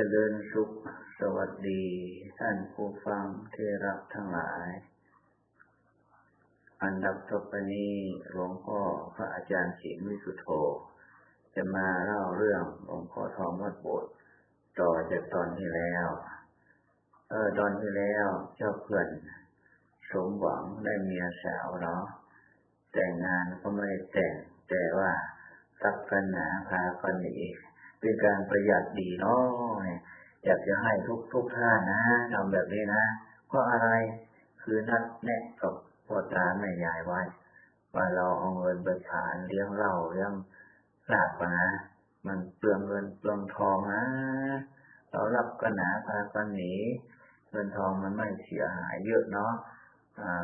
จริญสุข สวัสดี ท่านผู้ฟังที่รักทั้งหลาย อันดับต่อไปนี้หลวงพ่อพระอาจารย์ศรีมิสุโธ จะมาเล่าเรื่องหลวงพ่อทองวัดโบสถ์ต่อจากตอนที่แล้ว เออตอนที่แล้วเจ้าเพื่อนสมหวังได้เมียสาวเนาะแต่งงานก็ไม่ได้แต่งแต่ว่ารักกันหนาพากันหนี เป็นการประหยัดดีเนาะอยากจะให้ทุกทุกท่านนะทำแบบนี้นะเพราะอะไรคือนัดแนะกับพ่อตาแม่ยายไว้ว่าเราเอาเงินไปผานเลี้ยงเราเลี้ยงหลาบนะ มันเปลืองเงินเปลืองทองนะ เรารับกันหนาพากันหนีเงินทองมันไม่เสียหายเยอะเนาะ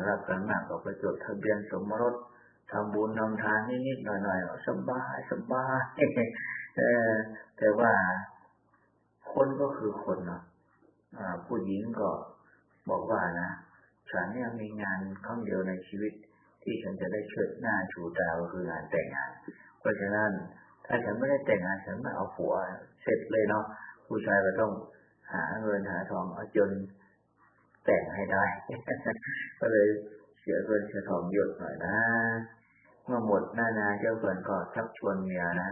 รับกันมากก็ไปจดทะเบียนสมรสทำบุญทำทานนิดๆหน่อยๆสบายสบาย แต่ว่าคนก็คือคนเนาะผู้หญิงก็บอกว่านะฉันเนี่ยมีงานครั้งเดียวในชีวิต ที่ฉันจะได้เชิดหน้าชูตาก็คืองานแต่งงาน เพราะฉะนั้นถ้าฉันไม่ได้แต่งงานฉันไม่เอาผัวเสร็จเลยเนาะผู้ชายก็ต้องหาเงินหาทองเอาจนแต่งให้ได้ ก็เลยเสียเงินเสียทองเยอะหน่อยนะเมื่อหมดหน้านาเจ้าเกินก็ชักชวนเมียนะ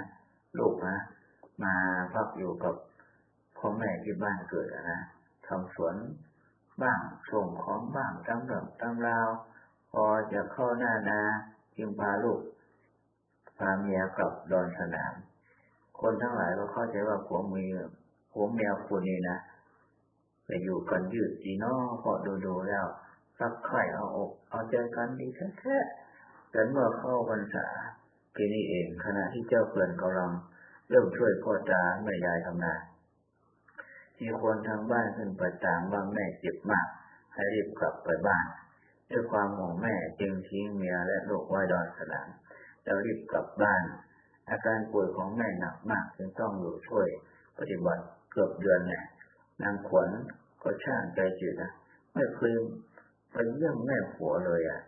ลูกนะมาพักอยู่กับพ่อแม่ที่บ้านเกิดนะทำสวนบ้างส่งของบ้างตามเรื่องตามราว พอจะเข้าหน้านาจึงพาลูกพาเมียกลับดอนสนาม คนทั้งหลายก็เข้าใจว่าผัวเมียผัวเมียคนนี้นะไปอยู่กันยืดจีนอพอดูดูแล้วรักใครเอาอก เอาใจกันดีแท้แต่เมื่อเข้าพรรษา ปีนี้เองขณะที่เจ้าเพื่อนกำลังเริ่มช่วยพ่อตาแม่ยายทำนามีคนทางบ้านขึ้นไปตามว่าแม่เจ็บมาก ให้รีบกลับไปบ้าน ด้วยความห่วงแม่จึงทิ้งเมียและลูกไว้ดอนสนามแล้วรีบกลับบ้าน อาการป่วยของแม่หนักมากจึงต้องอยู่ช่วย ปฏิบัติเกือบเดือนเนี่ยนางขวัญก็ช่างใจจืดนะไม่เคยไปเยี่ยมแม่ผัวเลยอะ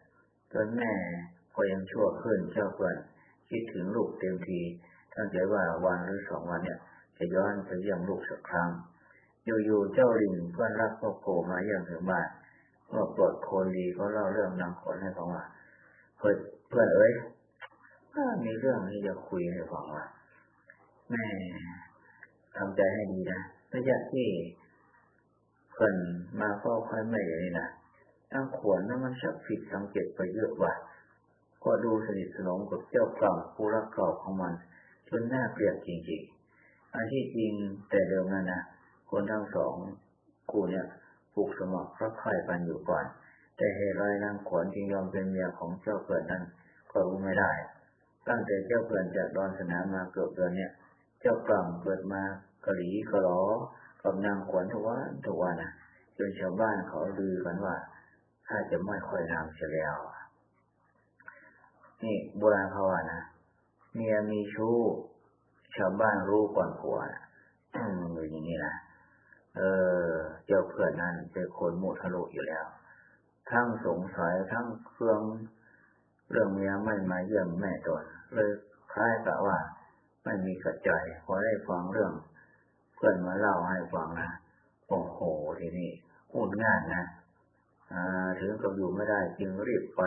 จนแม่ก็ยังชั่วขึ้นเจ้าเพื่อน คิดถึงลูกเต็มทีตั้งใจว่าวันหรือสองวันเนี่ย จะย้อนไปเยี่ยมลูกสักครั้ง อยู่ๆเจ้าลิงเพื่อนรักก็โผล่มาเยี่ยมถึงบ้านเมื่อปลดโคลีก็เล่าเรื่องนางขนให้ฟังว่าเพื่อนเพื่อนเอ้ยมีเรื่องที่จะคุยให้ฟังว่าแม่ทำใจให้ดีนะระยะที่เพื่อนมาเฝ้าค่อยไม่เลยนะตั้งขวนนั้นมันชักผิดสังเกตไปเยอะว่า ก็ดูสนิทสนมกับเจ้ากล่าวผู้รักเก่าของมัน จนน่าเกลียดจริงๆ อันที่จริงแต่เดิมนั้นนะคนทั้งสองคู่เนี่ยผูกสมัครรักใคร่กันอยู่ก่อน แต่เหตุไรนางขวัญจึงยอมเป็นเมียของเจ้าเกิดนั้นก็รู้ไม่ได้ ตั้งแต่เจ้าเกิดจากดอนสนามมาเกือบเดือนเนี่ย เจ้ากล่ำเกิดมากะหลีกะหลอกับนางขวัญทุกวันทุกวันนะจนชาวบ้านเขาลือกันว่าถ้าจะไม่ค่อยนำเสียแล้ว นี่โบราณเขาว่านะเมียมีชู้ชาวบ้านรู้ก่อนผัวอืมอย่างนี้นะเออ เจ้าเพื่อนนั้นเป็นคนมุทะลุอยู่แล้ว ทั้งสงสัยทั้งเครื่องเรื่องเมียไม่มาเยี่ยมแม่ตนเลยคล้ายกับว่า ไม่มีกระใจพอได้ฟังเรื่อง เพื่อนมาเล่าให้ฟังนะโอ้โหทีนี้พูดง่ายนะอ่าถึงกับอยู่ไม่ได้จึงรีบไป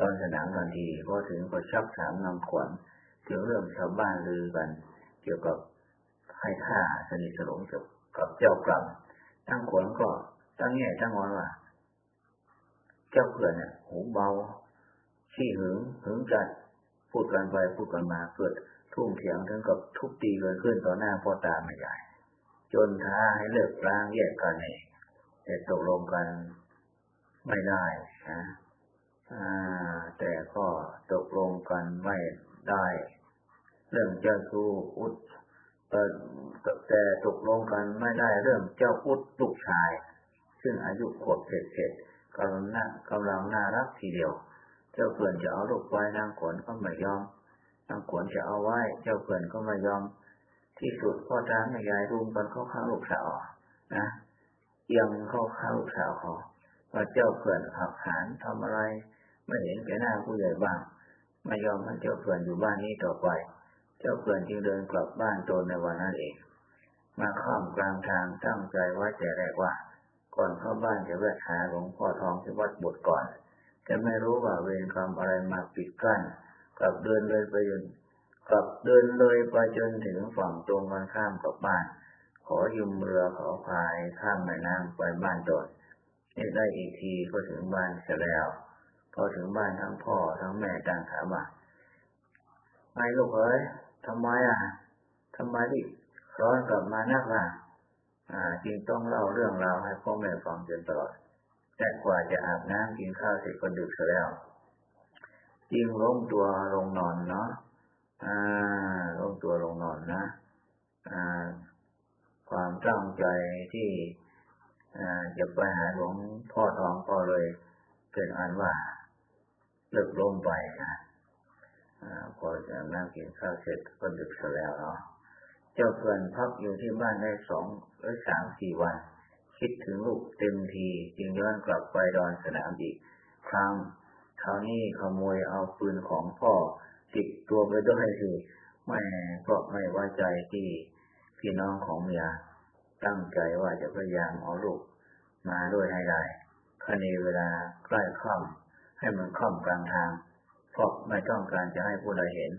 ตอนสนามทันทีพอถึงก็ชักถามนำขวัญถึงเรื่องชาวบ้านลือกันเกี่ยวกับให้ค่าสนิทสนมกับเจ้ากรรมทั้งขวัญก็ตั้งแง่ตั้งงอนว่า เจ้าเพื่อนเนี่ยหูเบาขี้หึงหึงจัดพูดกันไปพูดกันมาเกิดทุ่มเถียงถึงกับทุบตีเกินขึ้นต่อหน้าพ่อตาไม่ใหญ่จนท้าให้เลิกล้างแยกกันเองแต่ตกลงกันไม่ได้นะ แต่ก็ตกลงกันไม่ได้ เรื่องเจ้าชู้อุดแต่ตกลงกันไม่ได้เรื่องเจ้าอุดลูกชาย ซึ่งอายุขวบเศษๆกำลังน่ากำลังน่ารักทีเดียว เจ้าเพื่อนจะเอาลูกไว้นางขวนก็ไม่ยอมนางขวนจะเอาไว้ เจ้าเพื่อนก็ไม่ยอม ที่สุดพ่อตาแม่ยายรุมกันเข้าข้างลูกสาวนะเอียงเข้าข้างลูกสาวเขาว่าเจ้าเพื่อนหักหานทำอะไร ไม่เห็นแก่หน้าผู้ใหญ่บ้างไม่ยอมให้เจ้าเพื่อนอยู่บ้านนี้ต่อไป เจ้าเพื่อนจึงเดินกลับบ้านตนในวันนั้นเอง มาข้ามกลางทางตั้งใจว้แต่แรกว่า ก่อนเข้าบ้านจะแวะหาหลวงพ่อทองที่วัดบทก่อนแต่ไม่รู้ว่าเวรกรรมอะไรมาปิดกั้นกลับเดินเลยไปจนกลับเดินเลยไปจนถึงฝั่งตรงกันข้ามกับบ้าน ขอยืมเรือขอพายข้ามแม่น้ำไปบ้านตนได้อีกทีก็ถึงบ้านเสียแล้ว พอถึงบ้านทั้งพ่อทั้งแม่ต่างถามว่าไอ้ลูกเอ้ยทำไมอะทำไมที่ร้อนกลับมานักล่ะอ่าจึงต้องเล่าเรื่องราวให้พ่อแม่ฟังจนตลอดแต่กว่าจะอาบน้ำกินข้าวเสร็จก็ดึกเสียแล้วจึงล้มตัวลงนอนเนาะอ่าล้มตัวลงนอนนะอ่าความตั้งใจที่อ่าจะไปหาหลวงพ่อทองก็เลยเป็นอันว่า เลิกล้มไปนะอพอจะนั่งกินข้าวเสร็จก็ดึกเสียแล้วเนาะเจ้าเพื่อนพักอยู่ที่บ้านได้สองหรือสามสี่วัน คิดถึงลูกเต็มทีจึงย้อนกลับไปดอนสนามอีกครั้งคราวนี้ขโมยเอาปืนของพ่อติดตัวไปด้วยสิไม่เพราะไม่ไว้ใจที่พี่น้องของเมียตั้งใจว่าจะพยายามเอาลูกมาด้วยให้ได้คณีเวลาใกล้ค่ำ ให้มันค่ำกลางทางเพราะไม่ต้องการจะให้ผู้ใดเห็น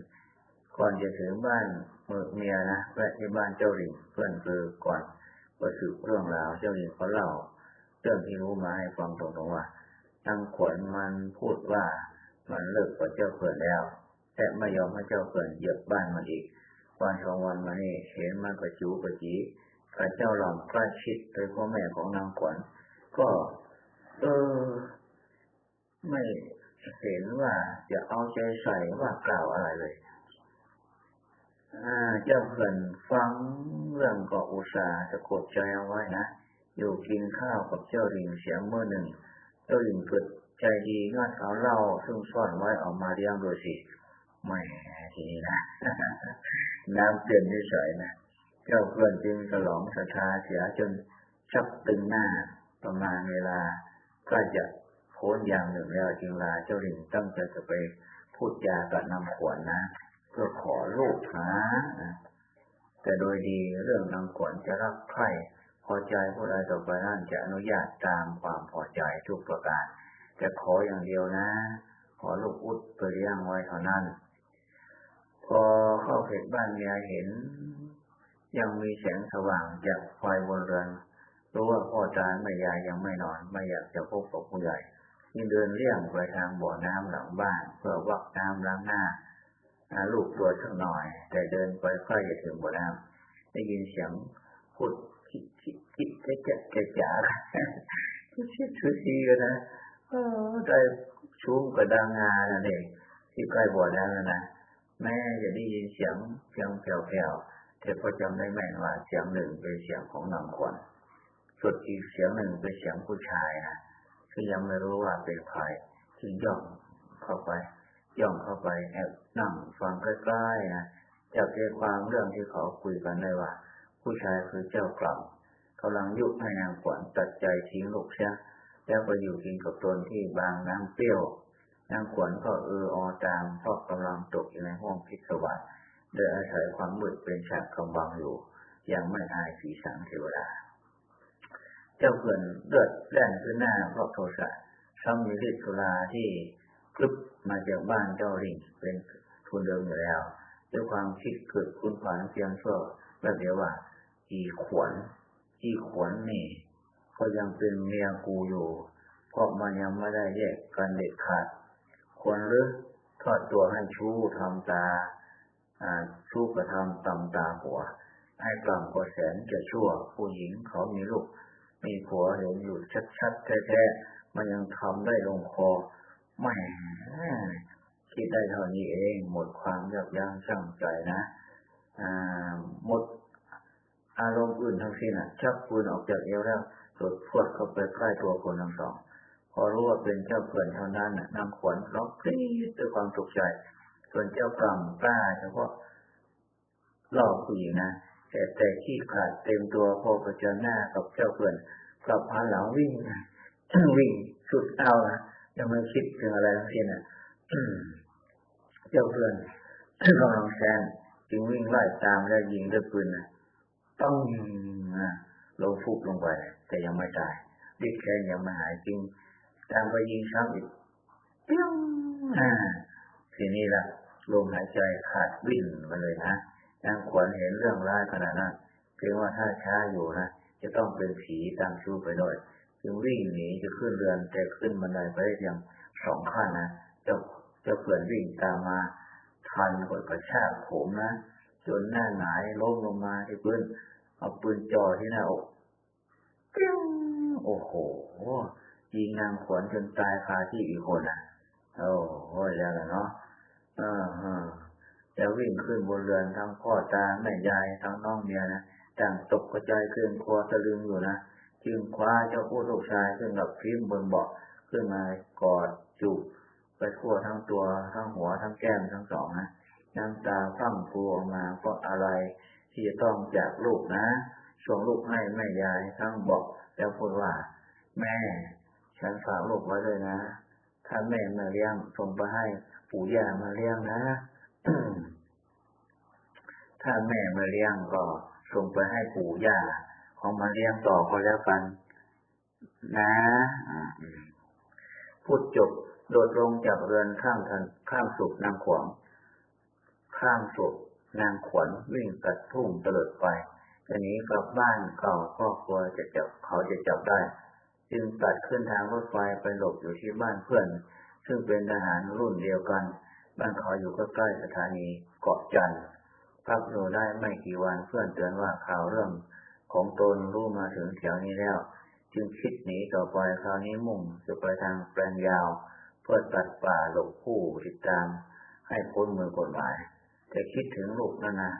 ก่อนจะถึงบ้านเมือเมียนะแวะที่บ้านเจ้าหลิงเพื่อนคือก่อนประสืบเรื่องราวเจ้าหลิงเขาเล่าเรื่องที่รู้มาให้ฟังตรงๆว่านางขวัญมันพูดว่ามันเลิกกับเจ้าเขื่อนแล้ว แต่ไม่ยอมให้เจ้าเขื่อนเหยียบบ้านมันอีกวันสองวันมานี่เห็นมันกระจูกระจีกับเจ้าหล่อมใกล้ชิดโดยพ่อแม่ของนางขวัญก็ เออ ไม่เห็นว่าจะเอาใจใส่ว่ากล่าวอะไรเลยเจ้าเขื่อนฟังเรื่องก็อุตส่าห์จะกดใจเอาไว้นะ อยู่กินข้าวกับเจ้าริงเสียงเมื่อหนึ่ง เจ้าริงเกิดใจดีงาเอาเหล้าซึ่งซ่อนไว้ออกมาเลี้ยงโดยสิไม่ทีนี้นะ น้ำเปลี่ยนเฉยนะ เจ้าเพื่อนจึงฉลองศรัทธาเสียจนชักตึงหน้าประมาณเวลา ก็จะ โค้นอย่างหนึ่งแล้วจึงลาเจ้าริงตั้งใจจะไปพูดจากับนำขวัญนนะ เพื่อขอลูกหาแต่โดยดีเรื่องนางขวัญจะรักใครพอใจผู้ใดต่อไปนั่นจะอนุญาตตามความพอใจทุกประการ จะขออย่างเดียวนะ ขอลูกอุดไปเลี้ยงไว้เท่านั้น พอเข้าเขตบ้านเมียเห็น ยังมีแสงสว่างจากไฟบนเรือนรู้ว่าพ่อตาแม่ยายยังไม่นอน ไม่อยากจะพบกับผู้ใหญ่ ยิ่งเดินเลี่ยงไปทางบ่อน้ำหลังบ้านเพื่อวักน้ำล้างหน้าลูกตัวสักหน่อย แต่เดินไปใกล้จะถึงบ่อน้ำได้ยินเสียงพูดคิดคิดคิดจะจะจะจ๋าคิดคิดชุชีกันนะเออได้ชุ้งกระดังงานั่นเองที่ใกล้บ่อน้ำนะแม่จะได้ยินเสียงเพียงแผ่วๆแต่ก็จำได้แม่นว่าเสียงหนึ่งเป็นเสียงของนางขวัญส่วนอีกเสียงหนึ่งเป็นเสียงผู้ชายนะ ที่ยังไม่รู้ว่าเป็นใครจึงย่องเข้าไป ย่องเข้าไปแอบนั่งฟังใกล้ๆนะจับใจความเรื่องที่เขาคุยกันได้ว่า ผู้ชายคือเจ้ากลับกำลังยุให้นางขวัญตัดใจทิ้งลูกเสียแล้วไปอยู่กินกับตนที่บางน้ำเปรี้ยวนางขวัญก็เอออตามเพราะกำลังตกอยู่ในห้องพิศวาสโดยอาศัยความมืดเป็นฉากกำบังอยู่ ยังไม่อายสีสังเทวดา เจ้าเขื่อนเลือดแล่นขึ้นหน้าเพราะโทสะซ้ำมีฤทธิ์สุราที่กลึบมาจากบ้านเจ้าริงเป็นทุนเดิมอยู่แล้ว ด้วยความคิดเกิดคุณขวัญเพียงชั่วแบบเดี๋ยวว่า อีขวัญอีขวัญนี่ก็ยังเป็นเมียกูอยู่เพราะมันยังไม่ได้แยกกันเด็ดขาดควรหรือทอดตัวให้ชู้ทำตาชู้กระทำตำตาหัวให้กล่ำกว่าแสนจะชั่วผู้หญิงเขามีลูก มีผัวเห็นอยู่ชัดๆแท้ๆมันยังทำได้ลงคอไม่คิดได้เท่านี้เอง หมดความยับยั้งชั่งใจนะหมดอารมณ์อื่นทั้งสิ้นอะชักปืนออกจากเอวแล้วสดพวดเข้าไปใกล้ตัวคนทั้งสอง พอรู้ว่าเป็นเจ้าเพื่อนเท่านั้นนางขวัญร้องกรี๊ดด้วยความตกใจ ส่วนเจ้ากรรมกล้าเฉพาะล่อผู้หญิงนะ แต่แต่ขี้ขาดเต็มตัวพอประจันหน้ากับเจ้าเพื่อนกลับพาหลังวิ่งวิ่งสุดเอานะยังไม่คิดถึงอะไรทั้งสิ้นอะเจ้าเพื่อนกำลังแซนจึงวิ่งไล่ตามแล้วยิงด้วยปืนนะต้องลงฟุบลงไปแต่ยังไม่ตายดิแค่ยังไม่หายจริงตามไปยิงซ้ำอีกเปี้ยงทีนี้ละลมหายใจขาดวิ่นมาเลยนะ นางขวัญเห็นเรื่องร้ายขนาดนั้นเพียงว่าถ้าช้าอยู่นะจะต้องเป็นผีตามชู้ไปด้วยจึงวิ่งหนีจะขึ้นเรือนแต่ขึ้นบันไดไปได้เพียงสองขั้นนะเจ้าเจ้าเพื่อนวิ่งตามมาทันกดกระชากผมนะจนหน้าหงายล้มลงมาที่พื้นเอาปืนจ่อที่หน้าอกโอ้โหยิงนางขวัญจนตายคาที่อีกคนอะโอ้โหแล้วเนาะอ่า ฮะจะวิ่งขึ้นบนเรือนทั้งพ่อตาแม่ยายทั้งน้องเมียนะต่างตกกระจายขึ้นครัวตะลึงอยู่นะจึงคว้าเจ้าผู้ลูกชายขึ้นกับพิมพ์บนเบาะขึ้นมากอดจูบไปทั่วทั้งตัวทั้งหัวทั้งแก้มทั้งสองนะน้ำตาพรั่งพรูออกมาเพราะอะไรที่จะต้องจากลูกนะส่งลูกให้แม่ยายทั้งบอกแล้วพูดว่า แม่ฉันฝากลูกไว้เลยนะ ถ้าแม่มาเลี้ยงส่งไปให้ปู่ย่ามาเลี้ยงนะ ถ้าแม่มาเลี้ยงก็ส่งไปให้ปู่ย่าของมาเลี้ยงต่อก็แล้วกัน นะพูดจบโดดลงจากเรือนข้ามทันข้ามสุกนางขวงข้ามสุกนางขวัญวิ่งตัดทุ่งตลอดไปจะหนีกลับบ้านเก่าก็กลัวจะจับเขาจะจับได้ จึงตัดขึ้นทางรถไฟไปหลบอยู่ที่บ้านเพื่อน ซึ่งเป็นทหารรุ่นเดียวกัน บ้านเขาอยู่ใกล้สถานีเกาะจันทร์ พักอยู่ได้ไม่กี่วันเพื่อนเตือนว่าข่าวเรื่องของตนรู้มาถึงแถวนี้แล้ว จึงคิดหนีต่อไปคราวนี้มุ่งจะไปทางแปลงยาว เพื่อตัดป่าหลบผู้ติดตาม ให้พ้นมือกฎหมาย แต่คิดถึงลูกนั่นนะ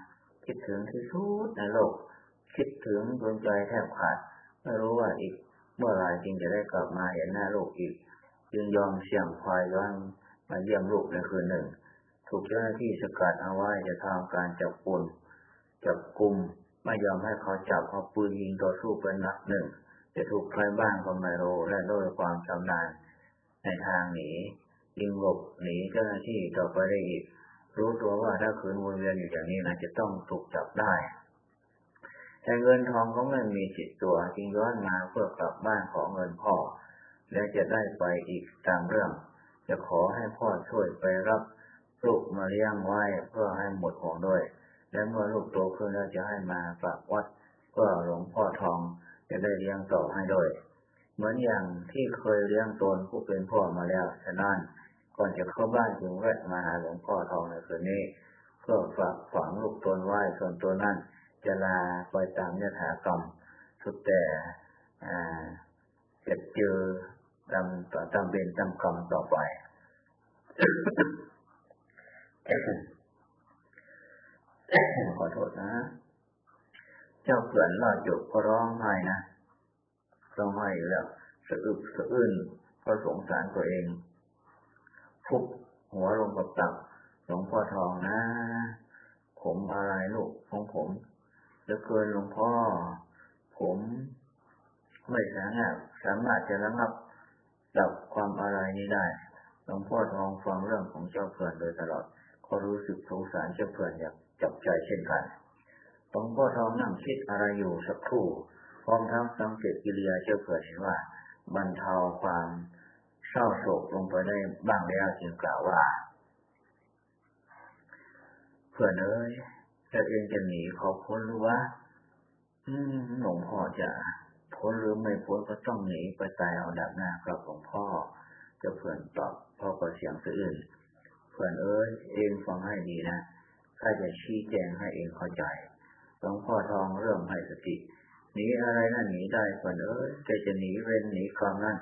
คิดถึงที่สุดในโลก คิดถึงดวงใจแทบขาดไม่รู้ว่าอีก เมื่อไรจึงจะได้กลับมาเห็นหน้าลูกอีก จึงยอมเสี่ยงควายย้อนมาเยี่ยมลูกในคืนหนึ่ง ถูกเจ้าหน้าที่สกัดเอาไว้จะทำการจับกลุ่มจับกลุ่มไม่ยอมให้เขาจับเอาปืนยิงต่อสู้เป็นหนักหนึ่ง จะถูกใครบ้างก็ไม่รู้และด้วยความชำนาญในทางหนียิงหลบหนีเจ้าหน้าที่ต่อไปได้อีก รู้ตัวว่าถ้าคืนวนเวียนอยู่อย่างนี้นะจะต้องถูกจับได้แต่เงินทองก็ไม่มีจิตตัวจึงย้อนมาเพื่อกลับบ้านของเงินพ่อ และจะได้ไปอีกตามเรื่อง จะขอให้พ่อช่วยไปรับ ลูกมาเลี้ยงไว้เพื่อให้หมดห่วงด้วย และเมื่อลูกโตขึ้นแล้วจะให้มาฝากวัดเพื่อหลวงพ่อทองจะได้เลี้ยงต่อให้ด้วยเหมือนอย่างที่เคยเลี้ยงตนผู้เป็นพ่อมาแล้วฉะนั้นก่อนจะเข้าบ้านจึงแวะมาหาหลวงพ่อทองในคืนนี้เพื่อฝากฝังลูกตนไว้ส่วนตัวนั้นจะลาไปตามยถากรรมสุดแต่จะเจอตามต่อตามเป็นตามกรรมต่อไป ขอโทษนะ เจ้าเกินลอดจบก็ร้องไห้นะร้องไห้แล้ว สะอึกสะอื้นเพราะสงสารตัวเอง ฟุบหัวลงกับตักหลวงพ่อทองนะ ผมอะไรลูกของผมเหลือเกินหลวงพ่อ ผมไม่สามารถสามารถจะระงับดับความอะไรนี้ได้ หลวงพ่อทองฟังเรื่องของเจ้าเพื่อนโดยตลอด ก็รู้สึกสงสารเจ้าเพื่อนอย่างจับใจเช่นกันหลวงพ่อทองนั่งคิดอะไรอยู่สักครู่พร้อมทั้งสังเกตกิริยาเจ้าเผื่อเห็นว่าบรรเทาความเศร้าโศกลงไปได้บ้างแล้วจึงกล่าวว่าเพื่อนเอ้ยจะเองจะหนีเขาพ้นหรือวะอืมหลวงพ่อจะพ้นหรือไม่พ้นก็ต้องหนีไปตายเอาดับหน้ากับหลวงพ่อเจะเพื่อนตอบพ่อก็เสียงสะอื้น เพื่อนเอ้ยเองฟังให้ดีนะข้าจะชี้แจงให้เองเข้าใจหลวงพ่อทองเริ่มให้สติหนีอะไรนั่นหนีได้ก่อนเอ้ยแต่จะหนีเว้นหนีกรรมนั่น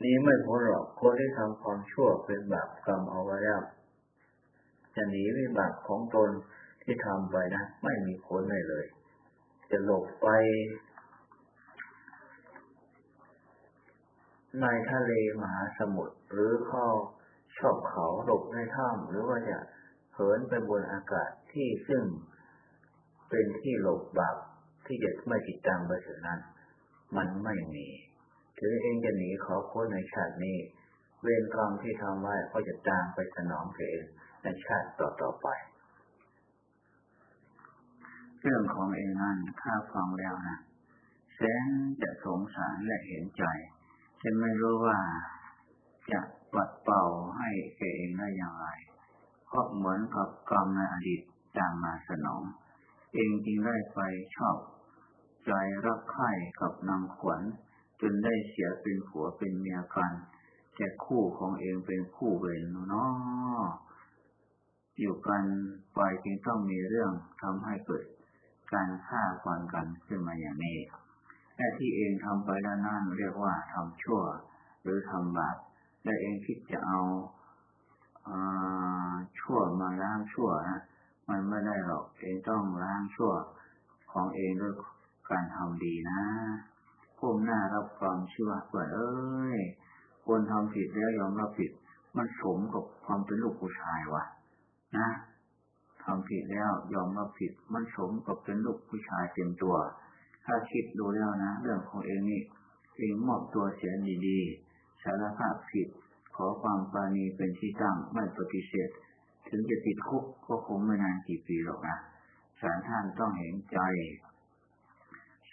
หนีไม่พ้นหรอกคนที่ทำความชั่วเป็นบาปกรรมเอาไว้แล้วจะหนีวิบากของตนที่ทำไปนะไม่มีผลเลยเลย จะหลบไป ในทะเลมหาสมุทรหรือเข้า ชอบเขาหลบในถ้ำหรือว่าจะเหินไปบนอากาศที่ซึ่งเป็นที่หลบบาปที่จะไม่ติดตามไปถึงนั้น มันไม่มีถึงเองจะหนีขอพ้นในชาตินี้ เวรกรรมที่ทำไว้ก็จะตามไปสนองเองในชาติต่อต่อไป เรื่องของเองนั้นข้าฟังแล้วนะแสนจะสงสารและเห็นใจฉันไม่รู้ว่าจะ ปัดเป่าให้แกเองได้อย่างไร เพราะเหมือนกับกรรมในอดีตตามมาสนอง เองจึงได้ไปชอบ ใจรักใคร่กับนางขวัญ จนได้เสียเป็นผัวเป็นเมียกันแต่คู่ของเองเป็นคู่เวรเนาะอยู่กันไปจึงต้องมีเรื่องทำให้เกิด การฆ่าฟันกันขึ้นมาอย่างนี้แต่ที่เองทำไปแล้วนั่นเรียกว่าทำชั่ว หรือทำบาป และเองคิดจะเอาชั่วมาล้างชั่วนะมันไม่ได้หรอกเองต้องล้างชั่วของเองด้วยการทำดีนะก้มหน้ารับความชั่วเปิดเอ้ยคนทำผิดแล้วยอมรับผิด มันสมกับความเป็นลูกผู้ชายวะนะทำผิดแล้วยอมรับผิด มันสมกับเป็นลูกผู้ชายเต็มตัว ถ้าคิดดูแล้วนะ เรื่องของเองนี่เองมอบตัวเสียดีๆ สารภาพผิด ขอความปราณีเป็นที่ตั้งไม่ปฏิเสธ ถึงจะติดคุกก็คงไม่นานกี่ปีหรอกนะศาลท่านต้องเห็นใจ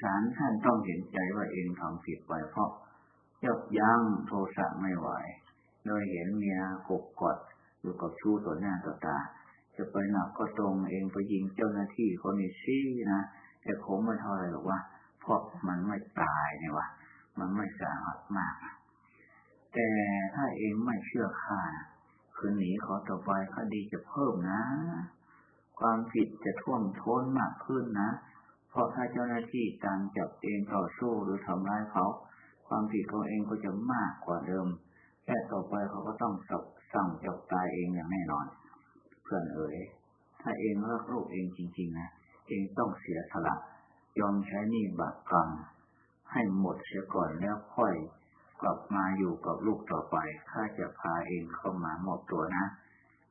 ศาลท่านต้องเห็นใจว่าเองทำผิดไปเพราะยับยั้งโทสะไม่ไหว โดยเห็นเมียกบกอดอยู่กับชู้ต่อหน้าต่อตา จะไปหนักก็ตรงเองไปยิงเจ้าหน้าที่คนนี้ซี่นะแต่คงไม่เท่าไรหรอกว่า เพราะมันไม่ตายเนี่ยวะมันไม่สาหัสมาก แต่ถ้าเองไม่เชื่อข้าคืนหนีขอต่อไปคดีจะเพิ่มนะ ความผิดจะท่วมท้นมากขึ้นนะ เพราะถ้าเจ้าหน้าที่ตามจับเองต่อสู้หรือทำร้ายเขา ความผิดของเองก็จะมากกว่าเดิมแค่ต่อไปเขาก็ต้องสับสั่งจับตายเองอย่างแน่นอน เพื่อนเอ๋ยถ้าเองรักลูกเองจริง ๆ นะ เองต้องเสียสละยอมใช้หนี้บาปกรรมให้หมดเสียก่อนแล้วค่อย กลับมาอยู่กับลูกต่อไป ข้าจะพาเองเข้ามามอบตัวนะ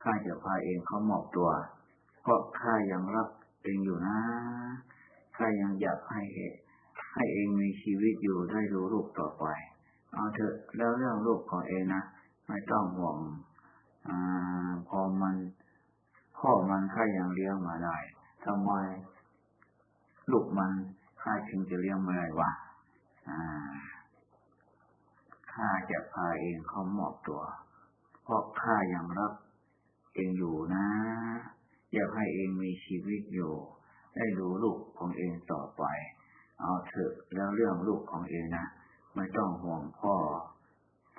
ข้าจะพาเองเข้ามอบตัว เพราะข้ายังรักเองอยู่นะ ข้ายังอยากให้เหตุให้เองมีชีวิตอยู่ได้ดูลูกต่อไป เอาเถอะแล้วเรื่องลูกของเองนะ ไม่ต้องห่วงอพอมันพ่อมันข้ายังเลี้ยงมาได้ทำไมลูกมันข้าจึงจะเลี้ยงไม่ได้วะอ่า ข้าจะพาเองเขามอบตัว เพราะข้ายังรักเองอยู่นะ อยากให้เองมีชีวิตอยู่ ได้ดูลูกของเองต่อไป เอาเถอะแล้วเรื่องลูกของเองนะไม่ต้องห่วงพ่อ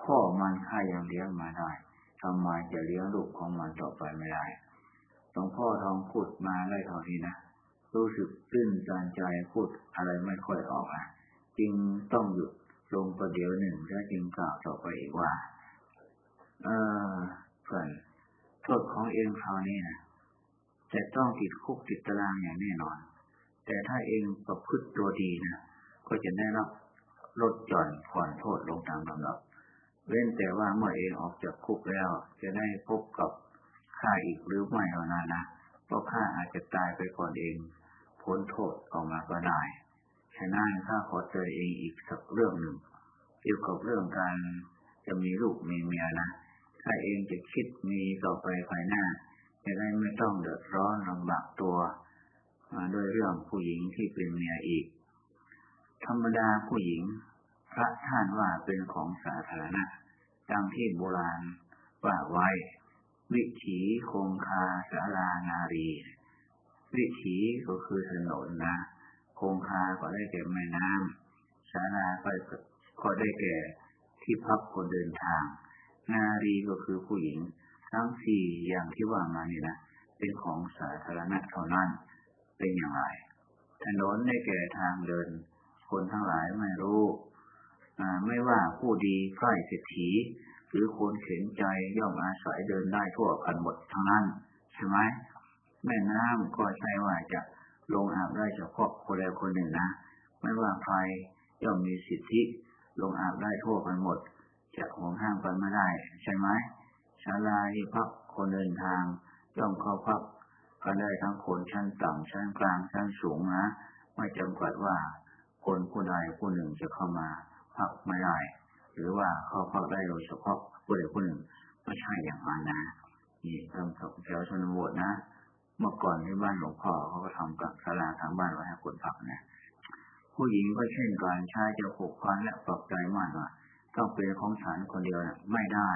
พ่อมันข้ายังเลี้ยงมาได้ทำไมจะเลี้ยงลูกของมันต่อไปไม่ได้หลวงพ่อทองพูดมาได้เท่านี้นะ รู้สึกตื้นใจใจพูดอะไรไม่ค่อยออกอะ จึงต้องหยุด ลงประเดี๋ยวหนึ่งแล้วจึงกล่าวต่อไปอีกว่า เออเพื่อนโทษของเองคราวนี้นะจะต้องติดคุกติดตารางอย่างแน่นอน แต่ถ้าเองประพฤติตัวดีนะก็จะได้รับลดหย่อนผ่อนโทษลงตามลำดับเว้นแต่ว่าเมื่อเองออกจากคุกแล้ว จะได้พบกับข้าอีกหรือไม่เท่านั้นนะเพราะข้าอาจจะตายไปก่อนเอง พ้นโทษออกมาก็ได้ ฉะนั้นข้าขอเจอเองอีกสักเรื่องหนึ่งเกี่ยวกับเรื่องการจะมีลูกมีเมียนะถ้าเองจะคิดมีต่อไปภายหน้า จะได้ไม่ต้องเดือดร้อนลำบากตัวด้วยเรื่องผู้หญิงที่เป็นเมียอีก ธรรมดาผู้หญิง พระท่านว่าเป็นของสาธารณะดังที่โบราณว่าไว้ วิถีคงคาสารานารี วิถีก็คือถนนนะ คงคาก็ได้แก่แม่น้ำสาราก็ก็ได้แก่ที่พักคนเดินทาง นารีก็คือผู้หญิง ทั้งสี่อย่างที่ว่ามานี่นะเป็นของสาธารณะเท่านั้น เป็นอย่างไร ถนนได้แก่ทางเดิน คนทั้งหลายไม่รู้ไม่ว่าผู้ดีใกล้เศรษฐีหรือคนเข็นใจย่อมอาศัยเดินได้ทั่วกันหมดทั้งนั้น ใช่ไหมแม่น้ำก็ใช่ว่าจะ ลงอาบได้เฉพาะคนใดคนหนึ่งนะ ไม่ว่าใครย่อมมีสิทธิ ลงอาบได้ทั่วกันหมด จะห่วงห้ามกันไม่ได้ ใช่ไหมชาลาที่พักคนเดินทางย่อมเข้าพักก็ได้ทั้งคนชั้นต่ำชั้นกลางชั้นสูงนะไม่จำกัดว่าคนผู้ใดผู้หนึ่งจะเข้ามาพักไม่ได้ หรือว่าเข้าพักได้โดยเฉพาะผู้ใดผู้หนึ่งไม่ใช่อย่างนั้นนะนี่ทำกับแถวชนบทนะ เมื่อก่อนที่บ้านหลวงพ่อเขาก็ทำกับศาลาทางบ้านไว้ให้คนพักนะผู้หญิงก็เช่นกันชายจะผูกพันและปลอบใจมั่นว่าต้องเป็นของฉันคนเดียวนะไม่ได้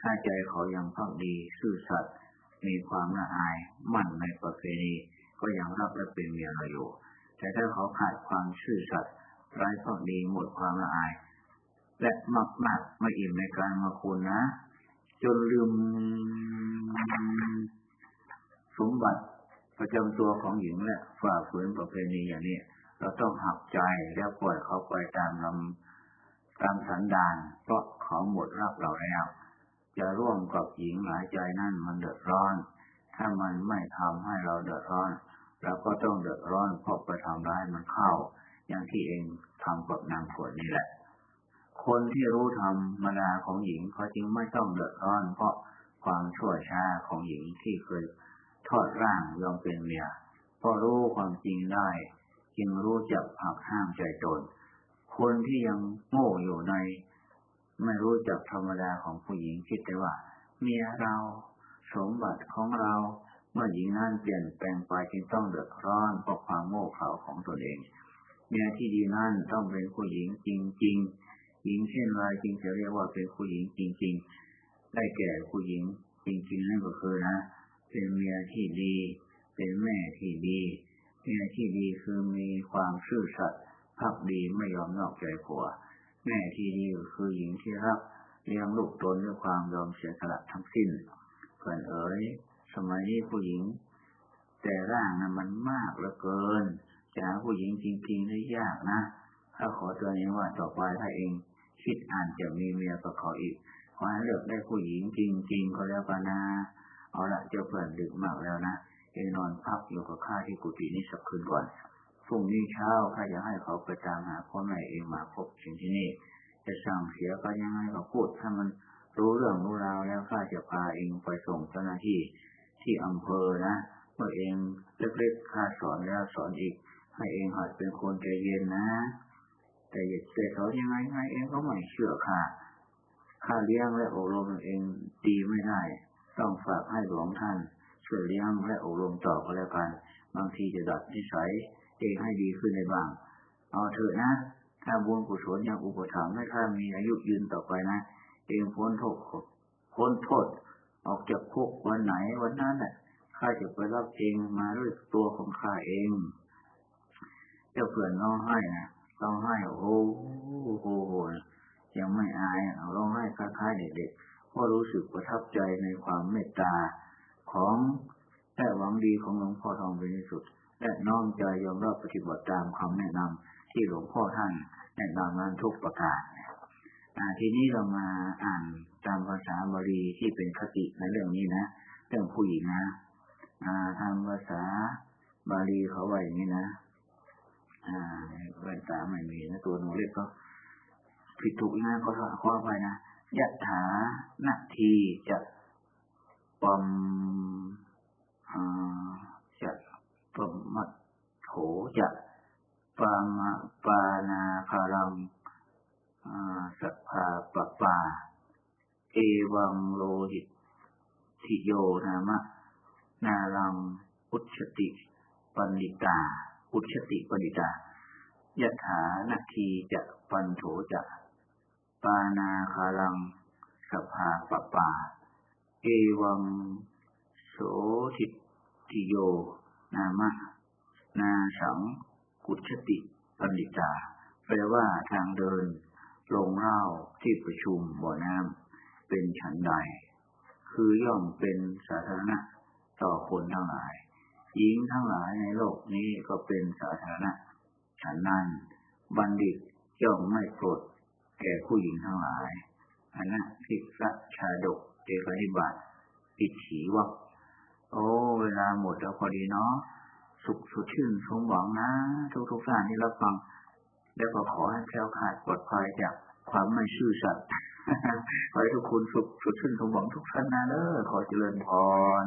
ถ้าใจเขายังพักดีซื่อสัตย์มีความละอายมั่นในประเพณีก็ยังรับและเป็นเมียเราอยู่ แต่ถ้าเขาขาดความซื่อสัตย์ไร้พักดีหมดความละอาย และมากมากไม่อิ่มในการมาคุณนะ จนลืม สมบัติประจำตัวของหญิงและฝ่าฝืนประเพณีอย่างนี้เราต้องหักใจแล้วปล่อยเขาไปตามลำตามสันดานเพราะเขาหมดรักเราแล้ว จะร่วมกับหญิงหลายใจนั่นมันเดือดร้อน ถ้ามันไม่ทำให้เราเดือดร้อนเราก็ต้องเดือดร้อนเพราะไปทำร้ายมันเข้า อย่างที่เองทำกับนางฝนนี่แหละ คนที่รู้ธรรมดาของหญิงเขาจึงไม่ต้องเดือดร้อน เพราะความชั่วช้าของหญิงที่เคย ทอดร่างยอมเป็นเมียพอรู้ความจริงได้ จึงรู้จักหักห้ามใจตน คนที่ยังโง่อยู่ใน ไม่รู้จักธรรมดาของผู้หญิงคิดแต่ว่า เมียเรา สมบัติของเรา เมื่อหญิงนั้นเปลี่ยนแปลงไปจึงต้องเดือดร้อนเพราะความโง่เขลาของตนเอง เมียที่ดีนั้นต้องเป็นผู้หญิงจริง ๆ หญิงเช่นไรจึงจะเรียกว่าเป็นผู้หญิงจริง ๆ ได้แก่ผู้หญิงจริงๆนั่นก็คือนะ เป็นเมียที่ดี เป็นแม่ที่ดี เมียที่ดีคือมีความซื่อสัตย์พักดีไม่ยอมนอกใจผัว แม่ที่ดีคือหญิงที่รักเลี้ยงลูกตนด้วยความยอมเสียสละทั้งสิ้นเพื่อนเอ๋ยสมัยนี้ผู้หญิง แต่ร่างนั้นมันมากเหลือเกินจะหาผู้หญิงจริงๆได้ยากนะถ้าขอตัวเองว่าต่อไปถ้าเอง คิดอ่านจะมีเมียก็ขออีกขอให้เลือกได้ผู้หญิงจริง ๆ ก็แล้วกันนะ เอาละเจ้าเพื่อนดึกมากแล้วนะเองนอนพักอยู่กับข้าที่กุฏินี้สักคืนก่อนพรุ่งนี้เช้าข้าจะให้เขาไปตามหาพ่อแม่เองมาพบถึงที่นี่ จะสั่งเสียก็ยังไงก็พูดถ้ามันรู้เรื่องรู้ราวแล้วข้าจะพาเองไปส่งเจ้าหน้าที่ที่อำเภอนะเมื่อเองเล็กๆข้าสอนแล้วสอนอีก ให้เองหัดเป็นคนใจเย็นนะ แต่อย่าเสสอนยังไงไงเองก็ไม่เชื่อข้าข้าเลี้ยงและอบรมเองดีไม่ได้ ต้องฝากให้หลวงท่านช่วยเลี้ยงและอบรมต่อก็แล้วกัน บางทีจะดัดนิสัยเองให้ดีขึ้นในบาง เอาเถอะนะ ถ้าบุญกุศลยังอุปถัมภ์ให้ข้ามีอายุยืนต่อไปนะ เองพ้นโทษพ้นโทษ ออกจากคุกวันไหนวันนั้นแหละข้าจะไปรับเองมาด้วยตัวของข้าเอง เจ้าเพื่อนร้องไห้นะร้องไห้โอ้โหโหยังไม่อายร้องไห้คล้ายๆเด็กๆ ก็รู้สึกประทับใจในความเมตตาของและหวังดีของหลวงพ่อทองเป็นที่สุด และน้อมใจยอมรับปฏิบัติตามคำแนะนำที่หลวงพ่อท่านแนะนำนั้นทุกประการทีนี้เรามาอ่านตามภาษาบาลีที่เป็นคติในเรื่องนี้นะเรื่องผู้หญิงนะทางภาษาบาลีเขาไว้อย่างนี้นะอ่าแว่นตาไม่มีนะตัวหนูเล็กก็ผิดถูกนะก็ขอไปนะ ยะถานาทีจะปมจะปมัดโถจะปามาปานาคารังสัพพาปปา เอวังโลหิตทิโยนามะ นารังอุชติปันิตาอุชติปันิตายะถานาทีจะปันโถจะ ปานาคาลังสภาปปา เอวังโสทิติโย นามะ นาสังกุชติปันิตา แปลว่าทางเดิน ลงเล่าที่ประชุมบ่อน้ำเป็นฉันใด คือย่อมเป็นสาธารณะต่อคนทั้งหลาย หญิงทั้งหลายในโลกนี้ก็เป็นสาธารณะ ฉันนั้น บัณฑิตย่อมไม่โกรธ แก่ผู้หญิงทั้งหลายอันนะพิกะชาดกเอกนิบาตอิถีวักโอ้ เวลาหมดแล้วพอดีเนาะ สุขสุดชื่นสมหวังนะ ทุกทุกท่านที่รับฟัง แล้วก็ขอให้แคล้วคลาดปลอดภัยจากความไม่ซื่อสัตย์ขอให้ทุกคนสุขสุดชื่นสมหวังทุกท่านนะเด้อขอเจริญพร